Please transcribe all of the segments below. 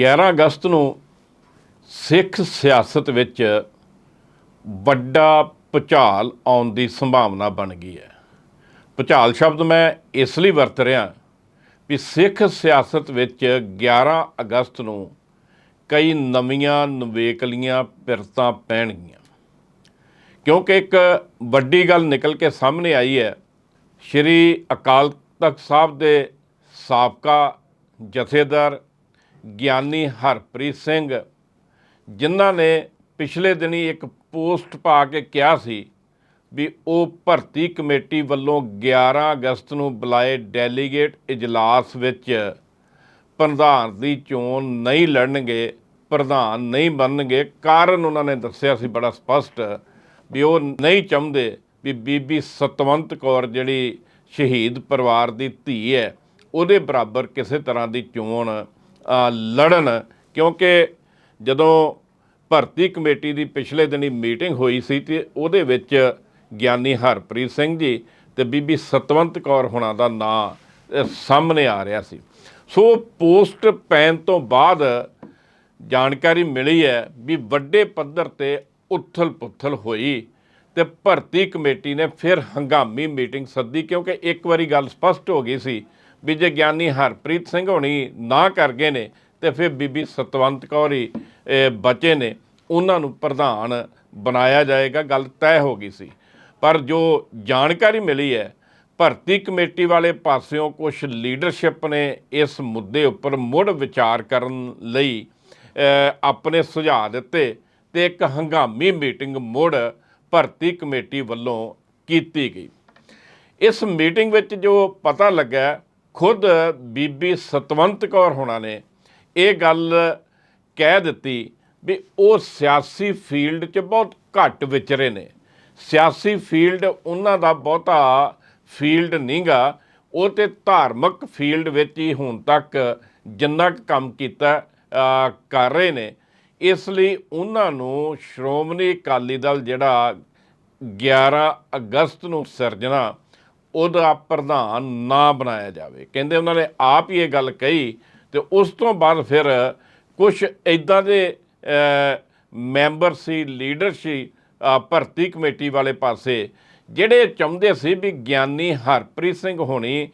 11 ਅਗਸਤ ਨੂੰ ਸਿੱਖ ਸਿਆਸਤ ਵਿੱਚ ਵੱਡਾ ਭੁਚਾਲ ਆਉਣ ਦੀ ਸੰਭਾਵਨਾ ਬਣ ਗਈ ਹੈ। ਭੁਚਾਲ ਸ਼ਬਦ ਮੈਂ ਇਸ ਲਈ ਵਰਤ ਰਿਹਾ ਵੀ ਸਿੱਖ ਸਿਆਸਤ ਵਿੱਚ 11 ਅਗਸਤ ਨੂੰ ਕਈ ਨਵੀਆਂ ਨਵੇਕਲੀਆਂ ਪਿਰਤਾਂ ਪੈਣਗੀਆਂ। ਕਿਉਂਕਿ ਇੱਕ ਵੱਡੀ ਗੱਲ ਨਿਕਲ ਕੇ ਸਾਹਮਣੇ ਆਈ ਹੈ, ਸ਼੍ਰੀ ਅਕਾਲ ਤਖਤ ਸਾਹਿਬ ਦੇ ਸਾਬਕਾ ਜਥੇਦਾਰ ਗਿਆਨੀ ਹਰਪ੍ਰੀਤ ਸਿੰਘ, ਜਿਨ੍ਹਾਂ ਨੇ ਪਿਛਲੇ ਦਿਨੀ ਇੱਕ ਪੋਸਟ ਪਾ ਕੇ ਕਿਹਾ ਸੀ ਵੀ ਉਹ ਭਰਤੀ ਕਮੇਟੀ ਵੱਲੋਂ 11 ਅਗਸਤ ਨੂੰ ਬੁਲਾਏ ਡੈਲੀਗੇਟ ਇਜਲਾਸ ਵਿੱਚ ਪ੍ਰਧਾਨ ਦੀ ਚੋਣ ਨਹੀਂ ਲੜਨਗੇ, ਪ੍ਰਧਾਨ ਨਹੀਂ ਬਣਨਗੇ। ਕਾਰਨ ਉਹਨਾਂ ਨੇ ਦੱਸਿਆ ਸੀ ਬੜਾ ਸਪਸ਼ਟ ਵੀ ਉਹ ਨਹੀਂ ਚਾਹੁੰਦੇ ਵੀ ਬੀਬੀ ਸਤਵੰਤ ਕੌਰ ਜਿਹੜੀ ਸ਼ਹੀਦ ਪਰਿਵਾਰ ਦੀ ਧੀ ਹੈ, ਉਹਦੇ ਬਰਾਬਰ ਕਿਸੇ ਤਰ੍ਹਾਂ ਦੀ ਚੋਣ ਲੜਨ, ਕਿਉਂਕਿ ਜਦੋਂ ਭਰਤੀ ਕਮੇਟੀ ਦੀ ਪਿਛਲੇ ਦਿਨੀ ਮੀਟਿੰਗ ਹੋਈ ਸੀ ਤੇ ਉਹਦੇ ਵਿੱਚ ਗਿਆਨੀ ਹਰਪ੍ਰੀਤ ਸਿੰਘ ਜੀ ਤੇ ਬੀਬੀ ਸਤਵੰਤ ਕੌਰ ਹੁਣਾਂ ਦਾ ਨਾਂ ਸਾਹਮਣੇ ਆ ਰਿਹਾ ਸੀ। ਸੋ ਪੋਸਟ ਪੈਣ ਤੋਂ ਬਾਅਦ ਜਾਣਕਾਰੀ ਮਿਲੀ ਹੈ ਵੀ ਵੱਡੇ ਪੱਧਰ ਤੇ ਉਥਲ-ਪੁਥਲ ਹੋਈ ਤੇ ਭਰਤੀ ਕਮੇਟੀ ਨੇ ਫਿਰ ਹੰਗਾਮੀ ਮੀਟਿੰਗ ਸੱਦੀ, ਕਿਉਂਕਿ ਇੱਕ ਵਾਰੀ ਗੱਲ ਸਪਸ਼ਟ ਹੋ ਗਈ ਸੀ ਵੀ ਜੇ ਗਿਆਨੀ ਹਰਪ੍ਰੀਤ ਸਿੰਘ ਹੋਣੀ ਨਾ ਕਰ ਗਏ ਨੇ, ਤੇ ਫਿਰ ਬੀਬੀ ਸਤਵੰਤ ਕੌਰ ਹੀ ਬਚੇ ਨੇ। ਉਹਨਾਂ ਨੂੰ ਪ੍ਰਧਾਨ ਬਣਾਇਆ ਜਾਏਗਾ, ਗੱਲ ਤੈਅ ਹੋ ਗਈ ਸੀ। ਪਰ ਜੋ ਜਾਣਕਾਰੀ ਮਿਲੀ ਹੈ, ਭਰਤੀ ਕਮੇਟੀ ਵਾਲੇ ਪਾਸਿਓਂ ਕੁਝ ਲੀਡਰਸ਼ਿਪ ਨੇ ਇਸ ਮੁੱਦੇ ਉੱਪਰ ਮੁੜ ਵਿਚਾਰ ਕਰਨ ਲਈ ਆਪਣੇ ਸੁਝਾਅ ਦਿੱਤੇ ਤੇ ਇੱਕ ਹੰਗਾਮੀ ਮੀਟਿੰਗ ਮੁੜ ਭਰਤੀ ਕਮੇਟੀ ਵੱਲੋਂ ਕੀਤੀ ਗਈ। ਇਸ ਮੀਟਿੰਗ ਵਿੱਚ ਜੋ ਪਤਾ ਲੱਗਾ ਖੁਦ ਬੀਬੀ ਸਤਵੰਤ ਕੌਰ ਹੋਣਾ ਨੇ ਇਹ ਗੱਲ ਕਹਿ ਦਿੱਤੀ ਵੀ ਉਹ ਸਿਆਸੀ ਫੀਲਡ 'ਚ ਬਹੁਤ ਘੱਟ ਵਿਚਰੇ ਨੇ। ਸਿਆਸੀ ਫੀਲਡ ਉਹਨਾਂ ਦਾ ਬਹੁਤਾ ਫੀਲਡ ਨਹੀਂਗਾ, ਉਹ ਤੇ ਧਾਰਮਿਕ ਫੀਲਡ ਵਿੱਚ ਹੀ ਹੁਣ ਤੱਕ ਜਿੰਨਾ ਕੁ ਕੰਮ ਕੀਤਾ ਕਰ ਰਹੇ ਨੇ। ਇਸ ਲਈ ਉਹਨਾਂ ਨੂੰ ਸ਼੍ਰੋਮਣੀ ਅਕਾਲੀ ਦਲ ਜਿਹੜਾ 11 ਅਗਸਤ ਨੂੰ ਸਿਰਜਣਾ ਉਹਦਾ ਪ੍ਰਧਾਨ ਨਾ ਬਣਾਇਆ ਜਾਵੇ। ਕਹਿੰਦੇ ਉਹਨਾਂ ਨੇ ਆਪ ਹੀ ਇਹ ਗੱਲ ਕਹੀ ਤੇ ਉਸ ਤੋਂ ਬਾਅਦ ਫਿਰ ਕੁਝ ਇਦਾਂ ਦੇ ਮੈਂਬਰ ਸੀ ਲੀਡਰ ਸੀ ਭਰਤੀ ਕਮੇਟੀ ਵਾਲੇ ਪਾਸੇ ਜਿਹੜੇ ਚਾਹੁੰਦੇ ਸੀ ਵੀ ਗਿਆਨੀ ਹਰਪ੍ਰੀਤ ਸਿੰਘ ਹੋਣੀ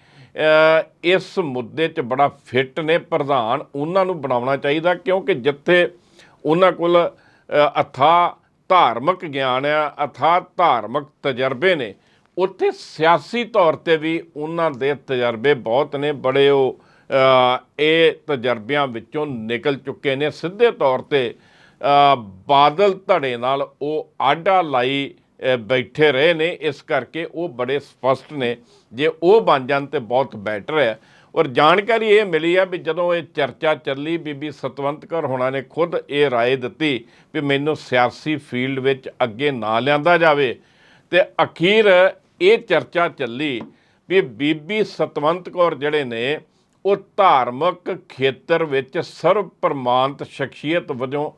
ਇਸ ਮੁੱਦੇ 'ਚ ਬੜਾ ਫਿੱਟ ਨੇ। ਪ੍ਰਧਾਨ ਉਹਨਾਂ ਨੂੰ ਬਣਾਉਣਾ ਚਾਹੀਦਾ ਕਿਉਂਕਿ ਜਿੱਥੇ ਉਹਨਾਂ ਕੋਲ ਅ, ਅਥਾ ਧਾਰਮਿਕ ਗਿਆਨ ਆ ਅਥਾ ਧਾਰਮਿਕ ਤਜਰਬੇ ਨੇ ਉੱਥੇ ਸਿਆਸੀ ਤੌਰ ਤੇ ਵੀ ਉਹਨਾਂ ਦੇ ਤਜਰਬੇ ਬਹੁਤ ਨੇ ਬੜੇ ਉਹ ਅ, ਇਹ ਤਜਰਬਿਆਂ ਵਿੱਚੋਂ ਨਿਕਲ ਚੁੱਕੇ ਨੇ ਸਿੱਧੇ ਤੌਰ ਤੇ ਅ, ਬਾਦਲ ਧੜੇ ਨਾਲ ਉਹ ਆਡਾ ਲਾਈ ਅ, ਬੈਠੇ ਰਹੇ ਨੇ ਇਸ ਕਰਕੇ ਉਹ ਬੜੇ ਸਪਸ਼ਟ ਨੇ ਜੇ ਉਹ ਬਣ ਜਾਣ ਤੇ ਬਹੁਤ ਬੈਟਰ ਹੈ ਔਰ ਜਾਣਕਾਰੀ ਇਹ ਮਿਲੀ ਆ ਵੀ ਜਦੋਂ ਇਹ ਚਰਚਾ ਚੱਲੀ ਬੀਬੀ ਸਤਵੰਤ ਕੌਰ ਹੋਣਾ ਨੇ ਖੁਦ ਇਹ رائے ਦਿੱਤੀ ਵੀ ਮੈਨੂੰ ਸਿਆਸੀ ਫੀਲਡ ਵਿੱਚ ਅੱਗੇ ਨਾ ਲਿਆਂਦਾ ਜਾਵੇ ਤੇ ਅਖੀਰ ਇਹ ਚਰਚਾ ਚੱਲੀ ਵੀ ਬੀਬੀ ਸਤਵੰਤ ਕੌਰ ਜਿਹੜੇ ਨੇ, ਉਹ ਧਾਰਮਿਕ ਖੇਤਰ ਵਿੱਚ ਸਰਵ ਪ੍ਰਮਾਨਤ ਸ਼ਖਸੀਅਤ ਵਜੋਂ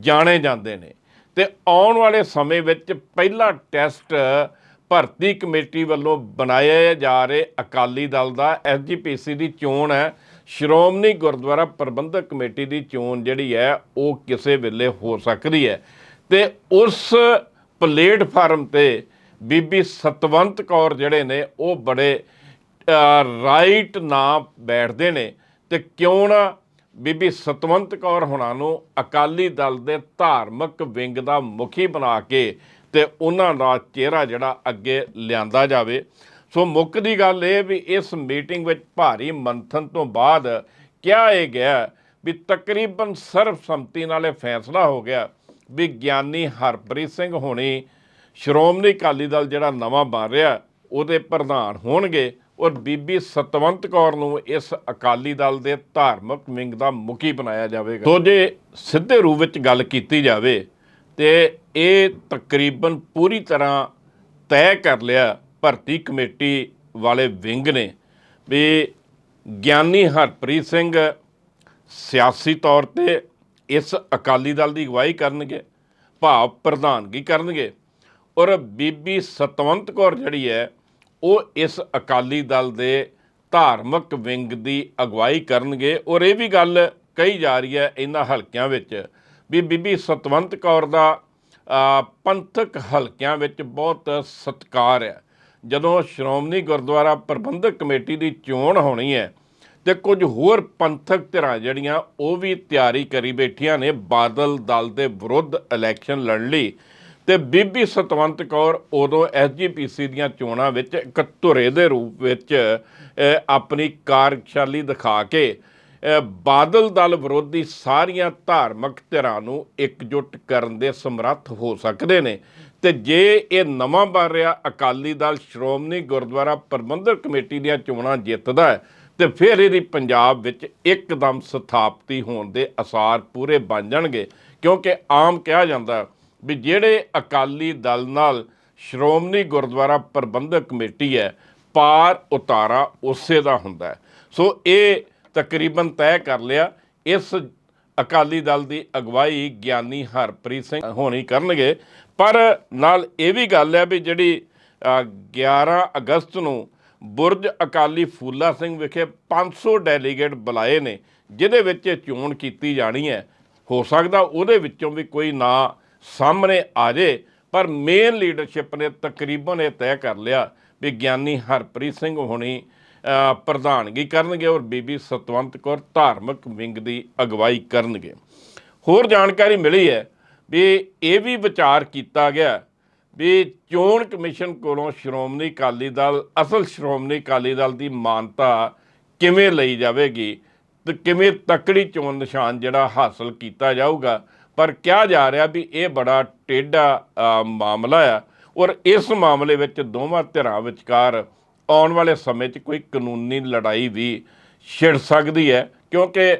ਜਾਣੇ ਜਾਂਦੇ ਨੇ। ਤੇ ਆਉਣ ਵਾਲੇ ਸਮੇਂ ਵਿੱਚ ਪਹਿਲਾ ਟੈਸਟ ਭਰਤੀ ਕਮੇਟੀ ਵੱਲੋਂ ਬਣਾਏ ਜਾ ਰਹੇ ਅਕਾਲੀ ਦਲ ਦਾ ਐਸਜੀਪੀਸੀ ਦੀ ਚੋਣ ਹੈ। ਸ਼੍ਰੋਮਣੀ ਗੁਰਦੁਆਰਾ ਪ੍ਰਬੰਧਕ ਕਮੇਟੀ ਦੀ ਚੋਣ ਜਿਹੜੀ ਹੈ, ਉਹ ਕਿਸੇ ਵੇਲੇ ਹੋ ਸਕਦੀ ਹੈ। ਤੇ ਉਸ ਪਲੇਟਫਾਰਮ ਤੇ ਬੀਬੀ ਸਤਵੰਤ ਕੌਰ ਜਿਹੜੇ ਨੇ, ਉਹ ਬੜੇ ਰਾਈਟ ਨਾ ਬੈਠਦੇ ਨੇ ਤੇ ਕਿਉਂ ਨਾ ਬੀਬੀ ਸਤਵੰਤ ਕੌਰ ਹੁਣਾਂ ਨੂੰ ਅਕਾਲੀ ਦਲ ਦੇ ਧਾਰਮਿਕ ਵਿੰਗ ਦਾ ਮੁਖੀ ਬਣਾ ਕੇ ਤੇ ਉਹਨਾਂ ਦਾ ਚਿਹਰਾ ਜਿਹੜਾ ਅੱਗੇ ਲਿਆਂਦਾ ਜਾਵੇ। ਸੋ ਮੁੱਖ ਦੀ ਗੱਲ ਇਹ ਵੀ ਇਸ ਮੀਟਿੰਗ ਵਿੱਚ ਭਾਰੀ ਮੰਥਨ ਤੋਂ ਬਾਅਦ ਕਿਹਾ ਇਹ ਗਿਆ ਵੀ ਤਕਰੀਬਨ ਸਰਬਸੰਮਤੀ ਨਾਲ ਇਹ ਫੈਸਲਾ ਹੋ ਗਿਆ ਵੀ ਗਿਆਨੀ ਹਰਪ੍ਰੀਤ ਸਿੰਘ ਹੋਣੀ ਸ਼੍ਰੋਮਣੀ ਅਕਾਲੀ ਦਲ ਜਿਹੜਾ ਨਵਾਂ ਬਣ ਰਿਹਾ, ਉਹਦੇ ਪ੍ਰਧਾਨ ਹੋਣਗੇ ਔਰ ਬੀਬੀ ਸਤਵੰਤ ਕੌਰ ਨੂੰ ਇਸ ਅਕਾਲੀ ਦਲ ਦੇ ਧਾਰਮਿਕ ਵਿੰਗ ਦਾ ਮੁਖੀ ਬਣਾਇਆ ਜਾਵੇਗਾ। ਸੋ ਜੇ ਸਿੱਧੇ ਰੂਪ ਵਿੱਚ ਗੱਲ ਕੀਤੀ ਜਾਵੇ, ਤੇ ਇਹ ਤਕਰੀਬਨ ਪੂਰੀ ਤਰ੍ਹਾਂ ਤੈਅ ਕਰ ਲਿਆ ਭਰਤੀ ਕਮੇਟੀ ਵਾਲੇ ਵਿੰਗ ਨੇ ਵੀ ਗਿਆਨੀ ਹਰਪ੍ਰੀਤ ਸਿੰਘ ਸਿਆਸੀ ਤੌਰ ਤੇ ਇਸ ਅਕਾਲੀ ਦਲ ਦੀ ਅਗਵਾਈ ਕਰਨਗੇ, ਭਾਵ ਪ੍ਰਧਾਨਗੀ ਕਰਨਗੇ। ਔਰ ਬੀਬੀ ਸਤਵੰਤ ਕੌਰ ਜਿਹੜੀ ਹੈ, ਉਹ ਇਸ ਅਕਾਲੀ ਦਲ ਦੇ ਧਾਰਮਿਕ ਵਿੰਗ ਦੀ ਅਗਵਾਈ ਕਰਨਗੇ। ਔਰ ਇਹ ਵੀ ਗੱਲ ਕਹੀ ਜਾ ਰਹੀ ਹੈ ਇਹਨਾਂ ਹਲਕਿਆਂ ਵਿੱਚ ਵੀ ਬੀਬੀ ਸਤਵੰਤ ਕੌਰ ਦਾ ਪੰਥਕ ਹਲਕਿਆਂ ਵਿੱਚ ਬਹੁਤ ਸਤਿਕਾਰ ਹੈ। ਜਦੋਂ ਸ਼੍ਰੋਮਣੀ ਗੁਰਦੁਆਰਾ ਪ੍ਰਬੰਧਕ ਕਮੇਟੀ ਦੀ ਚੋਣ ਹੋਣੀ ਹੈ ਤੇ ਕੁਝ ਹੋਰ ਪੰਥਕ ਧਿਰਾਂ ਜਿਹੜੀਆਂ, ਉਹ ਵੀ ਤਿਆਰੀ ਕਰੀ ਬੈਠੀਆਂ ਨੇ, ਬਾਦਲ ਦਲ ਦੇ ਵਿਰੁੱਧ ਇਲੈਕਸ਼ਨ ਲੜਨ ਲਈ। ਤੇ ਬੀਬੀ ਸਤਵੰਤ ਕੌਰ ਉਦੋਂ ਐਸਜੀਪੀਸੀ ਦੀਆਂ ਚੋਣਾਂ ਵਿੱਚ ਇੱਕ ਧੁਰੇ ਦੇ ਰੂਪ ਵਿੱਚ ਆਪਣੀ ਕਾਰਜਸ਼ਾਲੀ ਦਿਖਾ ਕੇ ਬਾਦਲ ਦਲ ਵਿਰੋਧੀ ਸਾਰੀਆਂ ਧਾਰਮਿਕ ਧਿਰਾਂ ਨੂੰ ਇਕਜੁੱਟ ਕਰਨ ਦੇ ਸਮਰੱਥ ਹੋ ਸਕਦੇ ਨੇ। ਤੇ ਜੇ ਇਹ ਨਵਾਂ ਬਣ ਰਿਹਾ, ਅਕਾਲੀ ਦਲ ਸ਼੍ਰੋਮਣੀ ਗੁਰਦੁਆਰਾ ਪ੍ਰਬੰਧਕ ਕਮੇਟੀ ਦੀਆਂ ਚੋਣਾਂ ਜਿੱਤਦਾ ਹੈ, ਤੇ ਫਿਰ ਇਹਦੀ ਪੰਜਾਬ ਵਿੱਚ ਇੱਕਦਮ ਸਥਾਪਤੀ ਹੋਣ ਦੇ ਅਸਾਰ ਪੂਰੇ ਬਣ ਜਾਣਗੇ, ਕਿਉਂਕਿ ਆਮ ਕਿਹਾ ਜਾਂਦਾ ਵੀ ਜਿਹੜੇ ਅਕਾਲੀ ਦਲ ਨਾਲ ਸ਼੍ਰੋਮਣੀ ਗੁਰਦੁਆਰਾ ਪ੍ਰਬੰਧਕ ਕਮੇਟੀ ਹੈ ਪਾਰ ਉਤਾਰਾ ਉਸੇ ਦਾ ਹੁੰਦਾ ਸੋ ਇਹ ਤਕਰੀਬਨ ਤੈਅ ਕਰ ਲਿਆ ਇਸ ਅਕਾਲੀ ਦਲ ਦੀ ਅਗਵਾਈ ਗਿਆਨੀ ਹਰਪ੍ਰੀਤ ਸਿੰਘ ਹੋਣੀ ਕਰਨਗੇ। ਪਰ ਨਾਲ ਇਹ ਵੀ ਗੱਲ ਹੈ ਵੀ ਜਿਹੜੀ ਅ, 11 ਅਗਸਤ ਨੂੰ ਬੁਰਜ ਅਕਾਲੀ ਫੂਲਾ ਸਿੰਘ ਵਿਖੇ 500 ਡੈਲੀਗੇਟ ਬੁਲਾਏ ਨੇ ਜਿਹਦੇ ਵਿੱਚ ਚੋਣ ਕੀਤੀ ਜਾਣੀ ਹੈ। ਹੋ ਸਕਦਾ ਉਹਦੇ ਵਿੱਚੋਂ ਵੀ ਕੋਈ ਨਾਂ ਸਾਹਮਣੇ ਆ ਜੇ, ਪਰ ਮੇਨ ਲੀਡਰਸ਼ਿਪ ਨੇ ਤਕਰੀਬਨ ਇਹ ਤੈਅ ਕਰ ਲਿਆ ਵੀ ਗਿਆਨੀ ਹਰਪ੍ਰੀਤ ਸਿੰਘ ਹੋਣੀ ਪ੍ਰਧਾਨਗੀ ਕਰਨਗੇ ਔਰ ਬੀਬੀ ਸਤਵੰਤ ਕੌਰ ਧਾਰਮਿਕ ਵਿੰਗ ਦੀ ਅਗਵਾਈ ਕਰਨਗੇ। ਹੋਰ ਜਾਣਕਾਰੀ ਮਿਲੀ ਹੈ ਵੀ ਇਹ ਵੀ ਵਿਚਾਰ ਕੀਤਾ ਗਿਆ ਵੀ ਚੋਣ ਕਮਿਸ਼ਨ ਕੋਲੋਂ ਸ਼੍ਰੋਮਣੀ ਅਕਾਲੀ ਦਲ, ਅਸਲ ਸ਼੍ਰੋਮਣੀ ਅਕਾਲੀ ਦਲ ਦੀ ਮਾਨਤਾ ਕਿਵੇਂ ਲਈ ਜਾਵੇਗੀ ਤੇ ਕਿਵੇਂ ਤਕੜੀ ਚੋਣ ਨਿਸ਼ਾਨ ਜਿਹੜਾ ਹਾਸਲ ਕੀਤਾ ਜਾਊਗਾ ਪਰ ਕਿਹਾ ਜਾ ਰਿਹਾ ਵੀ ਇਹ ਬੜਾ ਟੇਢਾ ਮਾਮਲਾ ਆ ਔਰ ਇਸ ਮਾਮਲੇ ਵਿੱਚ ਦੋਵਾਂ ਧਿਰਾਂ ਵਿਚਕਾਰ ਆਉਣ ਵਾਲੇ ਸਮੇਂ 'ਚ ਕੋਈ ਕਾਨੂੰਨੀ ਲੜਾਈ ਵੀ ਛਿੜ ਸਕਦੀ ਹੈ ਕਿਉਂਕਿ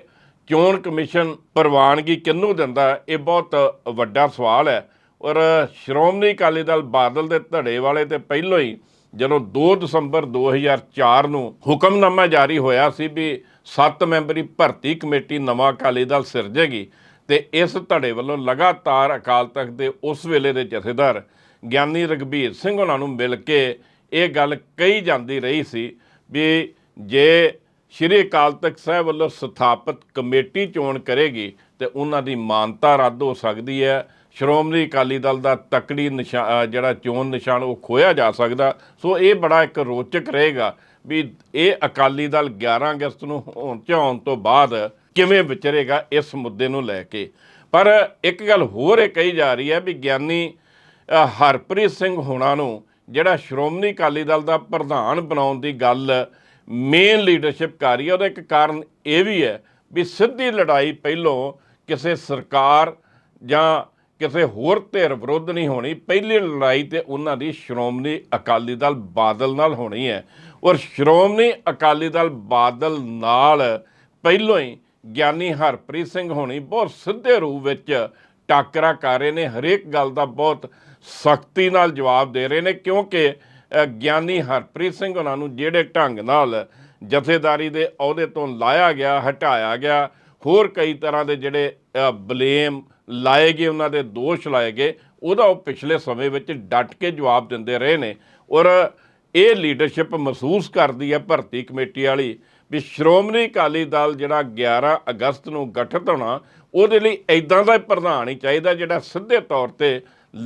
ਚੋਣ ਕਮਿਸ਼ਨ ਪ੍ਰਵਾਨਗੀ ਕਿਹਨੂੰ ਦਿੰਦਾ ਇਹ ਬਹੁਤ ਵੱਡਾ ਸਵਾਲ ਹੈ ਔਰ ਸ਼੍ਰੋਮਣੀ ਅਕਾਲੀ ਦਲ ਬਾਦਲ ਦੇ ਧੜੇ ਵਾਲੇ ਤੇ ਪਹਿਲੋਂ ਹੀ ਜਦੋਂ 2 ਦਸੰਬਰ 2004 ਨੂੰ ਹੁਕਮਨਾਮਾ ਜਾਰੀ ਹੋਇਆ ਸੀ ਵੀ 7 ਮੈਂਬਰੀ ਭਰਤੀ ਕਮੇਟੀ ਨਵਾਂ ਅਕਾਲੀ ਦਲ ਸਿਰਜੇਗੀ ਤੇ ਇਸ ਧੜੇ ਵੱਲੋਂ ਲਗਾਤਾਰ ਅਕਾਲ ਤਖਤ ਦੇ ਉਸ ਵੇਲੇ ਦੇ ਜਥੇਦਾਰ ਗਿਆਨੀ ਰਗਬੀਰ ਸਿੰਘ ਉਹਨਾਂ ਨੂੰ ਮਿਲ ਕੇ ਇਹ ਗੱਲ ਕਹੀ ਜਾਂਦੀ ਰਹੀ ਸੀ ਵੀ ਜੇ ਸ਼੍ਰੀ ਅਕਾਲ ਤਖਤ ਸਾਹਿਬ ਵੱਲੋਂ ਸਥਾਪਿਤ ਕਮੇਟੀ ਚੋਣ ਕਰੇਗੀ ਤੇ ਉਹਨਾਂ ਦੀ ਮਾਨਤਾ ਰੱਦ ਹੋ ਸਕਦੀ ਹੈ। ਸ਼੍ਰੋਮਣੀ ਅਕਾਲੀ ਦਲ ਦਾ ਤਕੜੀ ਨਿਸ਼ਾ ਜਿਹੜਾ ਚੋਣ ਨਿਸ਼ਾਨ ਉਹ ਖੋਇਆ ਜਾ ਸਕਦਾ। ਸੋ ਇਹ ਬੜਾ ਇੱਕ ਰੋਚਕ ਰਹੇਗਾ ਵੀ ਇਹ ਅਕਾਲੀ ਦਲ 11 ਅਗਸਤ ਨੂੰ ਹੋਣ ਚ ਤੋਂ ਬਾਅਦ ਕਿਵੇਂ ਵਿਚਰੇਗਾ ਇਸ ਮੁੱਦੇ ਨੂੰ ਲੈ ਕੇ। ਪਰ ਇੱਕ ਗੱਲ ਹੋਰ ਇਹ ਕਹੀ ਜਾ ਰਹੀ ਹੈ ਵੀ ਗਿਆਨੀ ਹਰਪ੍ਰੀਤ ਸਿੰਘ ਹੋਣਾ ਨੂੰ ਜਿਹੜਾ ਸ਼੍ਰੋਮਣੀ ਅਕਾਲੀ ਦਲ ਦਾ ਪ੍ਰਧਾਨ ਬਣਾਉਣ ਦੀ ਗੱਲ ਮੇਨ ਲੀਡਰਸ਼ਿਪ ਕਰ ਰਹੀ ਹੈ, ਉਹਦਾ ਇੱਕ ਕਾਰਨ ਇਹ ਵੀ ਹੈ ਵੀ ਸਿੱਧੀ ਲੜਾਈ ਪਹਿਲੋਂ ਕਿਸੇ ਸਰਕਾਰ ਜਾਂ ਕਿਸੇ ਹੋਰ ਧਿਰ ਵਿਰੁੱਧ ਨਹੀਂ ਹੋਣੀ, ਪਹਿਲੀ ਲੜਾਈ ਤੇ ਉਹਨਾਂ ਦੀ ਸ਼੍ਰੋਮਣੀ ਅਕਾਲੀ ਦਲ ਬਾਦਲ ਨਾਲ ਹੋਣੀ ਹੈ। ਔਰ ਸ਼੍ਰੋਮਣੀ ਅਕਾਲੀ ਦਲ ਬਾਦਲ ਨਾਲ ਪਹਿਲੋਂ ਹੀ ਗਿਆਨੀ ਹਰਪ੍ਰੀਤ ਸਿੰਘ ਹੋਣੀ ਬਹੁਤ ਸਿੱਧੇ ਰੂਪ ਵਿੱਚ ਟਾਕਰਾ ਕਰ ਰਹੇ ਨੇ। ਹਰੇਕ ਗੱਲ ਦਾ ਬਹੁਤ ਸਖਤੀ ਨਾਲ ਜਵਾਬ ਦੇ ਰਹੇ ਨੇ ਕਿਉਂਕਿ ਗਿਆਨੀ ਹਰਪ੍ਰੀਤ ਸਿੰਘ ਉਹਨਾਂ ਨੂੰ ਜਿਹੜੇ ਢੰਗ ਨਾਲ ਜਥੇਦਾਰੀ ਦੇ ਅਹੁਦੇ ਤੋਂ ਲਾਇਆ ਗਿਆ, ਹਟਾਇਆ ਗਿਆ, ਹੋਰ ਕਈ ਤਰ੍ਹਾਂ ਦੇ ਜਿਹੜੇ ਬਲੇਮ ਲਾਏ ਗਏ, ਉਹਨਾਂ ਦੇ ਦੋਸ਼ ਲਾਏ ਗਏ, ਉਹਦਾ ਉਹ ਪਿਛਲੇ ਸਮੇਂ ਵਿੱਚ ਡਟ ਕੇ ਜਵਾਬ ਦਿੰਦੇ ਰਹੇ ਨੇ। ਔਰ ਇਹ ਲੀਡਰਸ਼ਿਪ ਮਹਿਸੂਸ ਕਰਦੀ ਹੈ ਭਰਤੀ ਕਮੇਟੀ ਵਾਲੀ। ਵੀ ਸ਼੍ਰੋਮਣੀ ਅਕਾਲੀ ਦਲ ਜਿਹੜਾ 11 ਅਗਸਤ ਨੂੰ ਗਠਿਤ ਹੋਣਾ, ਉਹਦੇ ਲਈ ਐਦਾਂ ਦਾ ਪ੍ਰਧਾਨ ਹੀ ਚਾਹੀਦਾ ਜਿਹੜਾ ਸਿੱਧੇ ਤੌਰ ਤੇ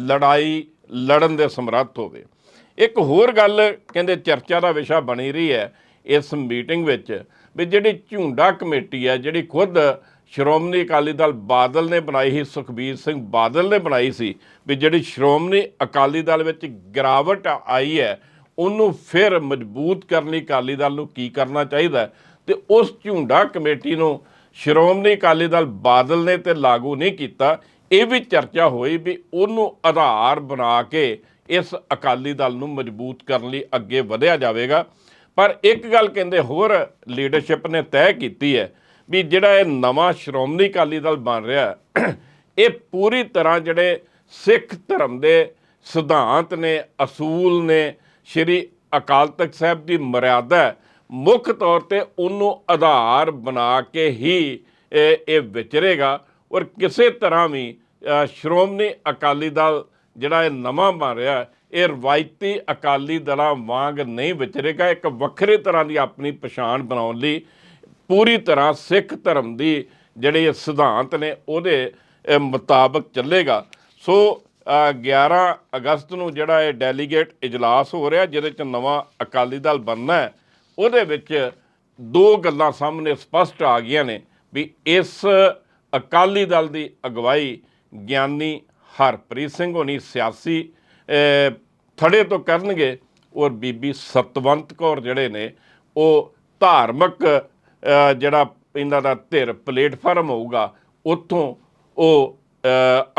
ਲੜਾਈ ਲੜਨ ਦੇ ਸਮਰੱਥ ਹੋਵੇ। ਇੱਕ ਹੋਰ ਗੱਲ ਕਹਿੰਦੇ ਚਰਚਾ ਦਾ ਵਿਸ਼ਾ ਬਣੀ ਰਹੀ ਹੈ ਇਸ ਮੀਟਿੰਗ ਵਿੱਚ ਵੀ ਜਿਹੜੀ ਝੁੰਡਾ ਕਮੇਟੀ ਹੈ, ਜਿਹੜੀ ਖੁਦ ਸ਼੍ਰੋਮਣੀ ਅਕਾਲੀ ਦਲ ਬਾਦਲ ਨੇ ਬਣਾਈ ਸੀ, ਸੁਖਬੀਰ ਸਿੰਘ ਬਾਦਲ ਨੇ ਬਣਾਈ ਸੀ, ਵੀ ਜਿਹੜੀ ਸ਼੍ਰੋਮਣੀ ਅਕਾਲੀ ਦਲ ਵਿੱਚ ਗਿਰਾਵਟ ਆਈ ਹੈ ਉਹਨੂੰ ਫਿਰ ਮਜ਼ਬੂਤ ਕਰਨ ਲਈ ਅਕਾਲੀ ਦਲ ਨੂੰ ਕੀ ਕਰਨਾ ਚਾਹੀਦਾ ਹੈ? ਤੇ ਉਸ ਝੁੰਡਾ ਕਮੇਟੀ ਨੂੰ ਸ਼੍ਰੋਮਣੀ ਅਕਾਲੀ ਦਲ ਬਾਦਲ ਨੇ ਤੇ ਲਾਗੂ ਨਹੀਂ ਕੀਤਾ ਇਹ ਵੀ ਚਰਚਾ ਹੋਈ ਵੀ ਉਹਨੂੰ ਆਧਾਰ ਬਣਾ ਕੇ ਇਸ ਅਕਾਲੀ ਦਲ ਨੂੰ ਮਜ਼ਬੂਤ ਕਰਨ ਲਈ ਅੱਗੇ ਵਧਿਆ ਜਾਵੇਗਾ ਪਰ ਇੱਕ ਗੱਲ ਕਹਿੰਦੇ ਹੋਰ ਲੀਡਰਸ਼ਿਪ ਨੇ ਤੈਅ ਕੀਤੀ ਹੈ ਵੀ ਜਿਹੜਾ ਇਹ ਨਵਾਂ ਸ਼੍ਰੋਮਣੀ ਅਕਾਲੀ ਦਲ ਬਣ ਰਿਹਾ ਇਹ ਪੂਰੀ ਤਰ੍ਹਾਂ ਜਿਹੜੇ ਸਿੱਖ ਧਰਮ ਦੇ ਸਿਧਾਂਤ ਨੇ, ਅਸੂਲ ਨੇ ਸ਼੍ਰੀ ਅਕਾਲ ਤਖਤ ਸਾਹਿਬ ਦੀ ਮਰਿਆਦਾ ਮੁੱਖ ਤੌਰ ਤੇ ਉਹਨੂੰ ਆਧਾਰ ਬਣਾ ਕੇ ਹੀ ਇਹ ਵਿਚਰੇਗਾ ਔਰ ਕਿਸੇ ਤਰ੍ਹਾਂ ਵੀ ਸ਼੍ਰੋਮਣੀ ਅਕਾਲੀ ਦਲ ਜਿਹੜਾ ਇਹ ਨਵਾਂ ਬਣ ਰਿਹਾ ਇਹ ਰਵਾਇਤੀ ਅਕਾਲੀ ਦਲਾਂ ਵਾਂਗ ਨਹੀਂ ਵਿਚਰੇਗਾ, ਇੱਕ ਵੱਖਰੇ ਤਰ੍ਹਾਂ ਦੀ ਆਪਣੀ ਪਛਾਣ ਬਣਾਉਣ ਲਈ, ਪੂਰੀ ਤਰ੍ਹਾਂ ਸਿੱਖ ਧਰਮ ਦੀ ਜਿਹੜੇ ਸਿਧਾਂਤ ਨੇ ਉਹਦੇ ਮੁਤਾਬਕ ਚੱਲੇਗਾ। ਸੋ 11 ਅਗਸਤ ਨੂੰ ਜਿਹੜਾ ਇਹ ਡੈਲੀਗੇਟ ਇਜਲਾਸ ਹੋ ਰਿਹਾ, ਜਿਹਦੇ ਚ ਨਵਾਂ ਅਕਾਲੀ ਦਲ ਬਣਨਾ ਹੈ, ਉਹਦੇ ਵਿੱਚ ਦੋ ਗੱਲਾਂ ਸਾਹਮਣੇ ਸਪਸ਼ਟ ਆ ਗਈਆਂ ਨੇ ਵੀ ਇਸ ਅਕਾਲੀ ਦਲ ਦੀ ਅਗਵਾਈ ਗਿਆਨੀ ਹਰਪ੍ਰੀਤ ਸਿੰਘ ਹੋਣੀ ਸਿਆਸੀ ਥੜੇ ਤੋਂ ਕਰਨਗੇ, ਔਰ ਬੀਬੀ ਸਤਵੰਤ ਕੌਰ ਜਿਹੜੇ ਨੇ, ਉਹ ਧਾਰਮਿਕ ਜਿਹੜਾ ਇਹਨਾਂ ਦਾ ਧਿਰ ਪਲੇਟਫਾਰਮ ਹੋਊਗਾ, ਉੱਥੋਂ ਉਹ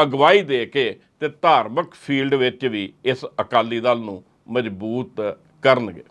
ਅਗਵਾਈ ਦੇ ਕੇ ਤੇ ਧਾਰਮਿਕ ਫੀਲਡ ਵਿੱਚ ਵੀ ਇਸ ਅਕਾਲੀ ਦਲ ਨੂੰ ਮਜ਼ਬੂਤ ਕਰਨਗੇ।